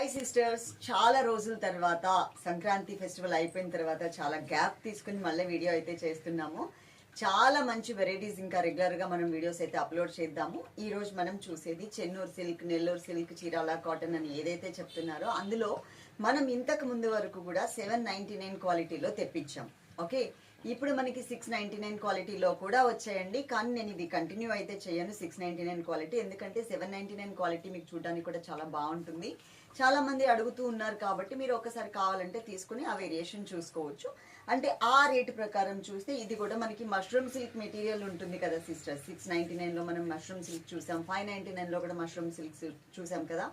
Hi sisters చాలా రోజుల తర్వాత సంక్రాంతి ఫెస్టివల్ అయిపోయిన తర్వాత చాలా గ్యాప్ తీసుకుని మళ్ళీ వీడియో అయితే చేస్తున్నాము. చాలా మంచి వెరైటీస్ ఇంకా రెగ్యులర్గా మనం వీడియోస్ అయితే అప్లోడ్ చేద్దాము. ఈ రోజు మనం చూసేది Chennur silk Nellore silk Chirala cotton అని ఏదైతే చెప్తున్నారో అందులో మనం ఇంతకు ముందు వరకు కూడా సెవెన్ నైన్టీ నైన్ క్వాలిటీలో తెప్పించాం. ఓకే. ఇప్పుడు మనకి సిక్స్ నైన్టీ నైన్ క్వాలిటీలో కూడా వచ్చాయండి. కానీ నేను ఇది కంటిన్యూ అయితే చేయను. సిక్స్ నైన్టీ నైన్ క్వాలిటీ ఎందుకంటే సెవెన్ నైన్టీ నైన్ క్వాలిటీ మీకు చూడడానికి కూడా చాలా బాగుంటుంది. చాలా మంది అడుగుతూ ఉన్నారు కాబట్టి మీరు ఒకసారి కావాలంటే తీసుకుని ఆ వేరియేషన్ చూసుకోవచ్చు. అంటే ఆ రేటు ప్రకారం చూస్తే ఇది కూడా మనకి మష్రూమ్ సిల్క్ మెటీరియల్ ఉంటుంది కదా సిస్టర్ సిక్స్ నైన్టీ నైన్లో మనం మష్రూమ్ సిల్క్ చూసాం. ఫైవ్ నైన్టీ నైన్లో కూడా మష్రూమ్ సిల్క్ చూసాం కదా.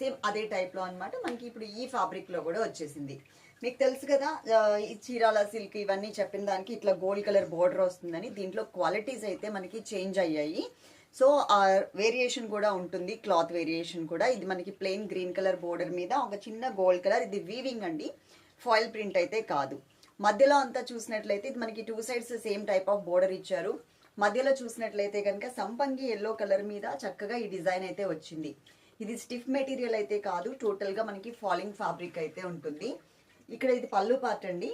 సేమ్ అదే టైప్లో అనమాట మనకి ఇప్పుడు ఈ ఫ్యాబ్రిక్లో కూడా వచ్చేసింది. మీకు తెలుసు కదా ఈ చీరాల సిల్క్ ఇవన్నీ చెప్పిన దానికి ఇట్లా గోల్డ్ కలర్ బోర్డర్ వస్తుందని దీంట్లో క్వాలిటీస్ అయితే మనకి చేంజ్ అయ్యాయి. సో ఆ వేరియేషన్ కూడా ఉంటుంది క్లాత్ వేరియేషన్ కూడా. ఇది మనకి ప్లెయిన్ గ్రీన్ కలర్ బోర్డర్ మీద ఒక చిన్న గోల్డ్ కలర్ ఇది వీవింగ్ అండి ఫాయిల్ ప్రింట్ అయితే కాదు. మధ్యలో అంతా చూసినట్లయితే ఇది మనకి two sides same type of border ఇచ్చారు. మధ్యలో చూసినట్లయితే కనుక సంపంగి ఎల్లో కలర్ మీద చక్కగా ఈ డిజైన్ అయితే వచ్చింది. ఇది స్టిఫ్ మెటీరియల్ అయితే కాదు టోటల్గా మనకి ఫాలింగ్ ఫ్యాబ్రిక్ అయితే ఉంటుంది. ఇక్కడ ఇది పళ్ళు పార్ట్ అండి.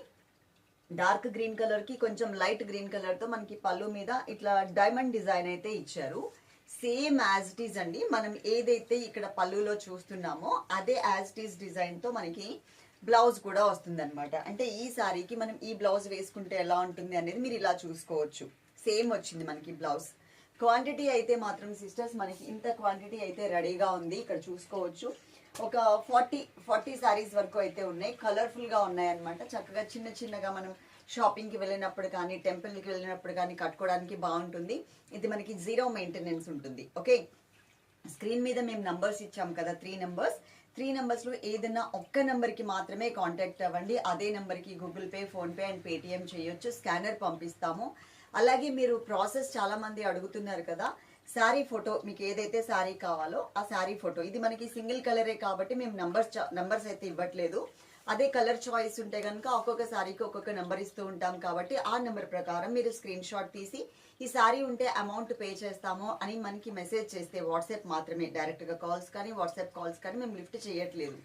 డార్క్ గ్రీన్ కలర్కి కొంచెం లైట్ గ్రీన్ కలర్తో మనకి పళ్ళు మీద ఇట్లా డైమండ్ డిజైన్ అయితే ఇచ్చారు. సేమ్ యాజ్ ఇట్ ఈజ్ అండి. మనం ఏదైతే ఇక్కడ పళ్ళులో చూస్తున్నామో అదే యాజ్ ఇట్ ఈజ్ డిజైన్తో మనకి బ్లౌజ్ కూడా వస్తుంది అంటే ఈ సారీకి మనం ఈ బ్లౌజ్ వేసుకుంటే ఎలా ఉంటుంది అనేది మీరు ఇలా చూసుకోవచ్చు. సేమ్ వచ్చింది మనకి బ్లౌజ్ క్వాంటిటీ అయితే మాత్రం సిస్టర్స్ మనకి ఇంత క్వాంటిటీ అయితే రెడీగా ఉంది. ఇక్కడ చూసుకోవచ్చు. ఒక ఫార్టీ ఫార్టీ సారీస్ వరకు అయితే ఉన్నాయి. కలర్ఫుల్గా ఉన్నాయి అనమాట చక్కగా చిన్న చిన్నగా మనం షాపింగ్కి వెళ్ళినప్పుడు కానీ టెంపుల్కి వెళ్ళినప్పుడు కానీ కట్టుకోవడానికి బాగుంటుంది. ఇది మనకి జీరో మెయింటెనెన్స్ ఉంటుంది. ఓకే? స్క్రీన్ మీద మేము నంబర్స్ ఇచ్చాం కదా త్రీ నెంబర్స్. త్రీ నెంబర్స్లో ఏదైనా ఒక్క నెంబర్కి మాత్రమే కాంటాక్ట్ అవ్వండి. అదే నెంబర్కి Google Pay PhonePe and Paytm చేయొచ్చు. స్కానర్ పంపిస్తాము. అలాగే మీరు ప్రాసెస్ చాలా మంది అడుగుతున్నారు కదా శారీ ఫోటో మీకు ఏదైతే శారీ కావాలో ఆ శారీ ఫోటో. ఇది మనకి సింగిల్ కలరే కాబట్టి మేము నంబర్స్ నంబర్స్ అయితే ఇవ్వట్లేదు. అదే కలర్ చాయిస్ ఉంటే కనుక ఒక్కొక్క శారీకి ఒక్కొక్క నెంబర్ ఇస్తూ ఉంటాం కాబట్టి ఆ నెంబర్ ప్రకారం మీరు స్క్రీన్ షాట్ తీసి ఈ శారీ ఉంటే అమౌంట్ పే చేస్తాము అని మనకి మెసేజ్ చేస్తే వాట్సాప్ మాత్రమే. డైరెక్ట్గా కాల్స్ కానీ వాట్సాప్ కాల్స్ కానీ మేము లిఫ్ట్ చేయట్లేదు.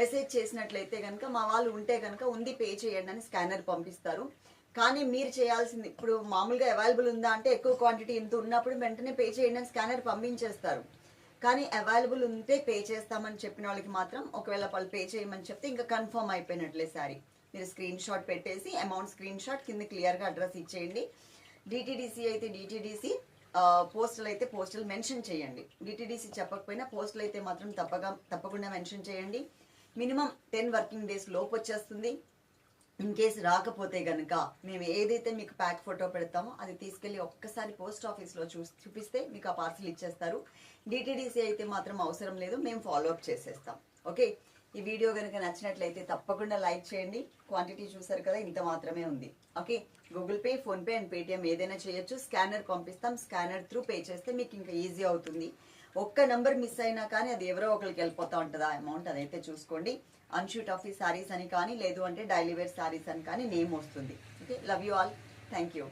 మెసేజ్ చేసినట్లయితే కనుక మా వాళ్ళు ఉంటే కనుక ఉంది పే చేయండి అని స్కానర్ పంపిస్తారు. కానీ మీరు చేయాల్సింది ఇప్పుడు మామూలుగా అవైలబుల్ ఉందా అంటే ఎక్కువ క్వాంటిటీ ఇంత ఉన్నప్పుడు వెంటనే పే చేయండి అని స్కానర్ పంపించేస్తారు. కానీ అవైలబుల్ ఉంటే పే చేస్తామని చెప్పిన వాళ్ళకి మాత్రం ఒకవేళ వాళ్ళు పే చేయమని చెప్తే ఇంకా కన్ఫర్మ్ అయిపోయినట్లే సారీ. మీరు స్క్రీన్ షాట్ పెట్టేసి అమౌంట్ స్క్రీన్ షాట్ కింద క్లియర్గా అడ్రస్ ఇచ్చేయండి. డిటీడీసీ అయితే డిటీడీసీ పోస్టల్ అయితే పోస్టల్ మెన్షన్ చేయండి. డిటీడీసీ చెప్పకపోయినా పోస్టల్ అయితే మాత్రం తప్పగా తప్పకుండా మెన్షన్ చేయండి. మినిమం టెన్ వర్కింగ్ డేస్ లోపు వచ్చేస్తుంది. ఇన్ కేస్ రాకపోతే గనక మేము ఏదైతే మీకు ప్యాక్ ఫోటో పెడతామో అది తీసుకెళ్ళి ఒక్కసారి పోస్ట్ ఆఫీస్లో చూ చూపిస్తే మీకు ఆ పార్సిల్ ఇచ్చేస్తారు. డిటీడీసీ అయితే మాత్రం అవసరం లేదు మేము ఫాలో అప్ చేసేస్తాం. ఓకే? ఈ వీడియో కనుక నచ్చినట్లయితే తప్పకుండా లైక్ చేయండి. క్వాంటిటీ చూసారు కదా ఇంత మాత్రమే ఉంది. Okay? Google Pay PhonePe and Paytm ఏదైనా చేయొచ్చు. స్కానర్ పంపిస్తాం. స్కానర్ త్రూ పే చేస్తే మీకు ఇంకా ఈజీ అవుతుంది. ఒక్క నంబర్ మిస్ అయినా కానీ అది ఎవరో ఒకరికి వెళ్ళిపోతూ ఉంటుంది ఆ అమౌంట్ అదైతే చూసుకోండి. అన్షూట్ ఆఫీస్ సారీస్ అని కానీ లేదు అంటే డైలీ వేర్ సారీస్ అని కానీ నేమ్ వస్తుంది. Okay love you all thank you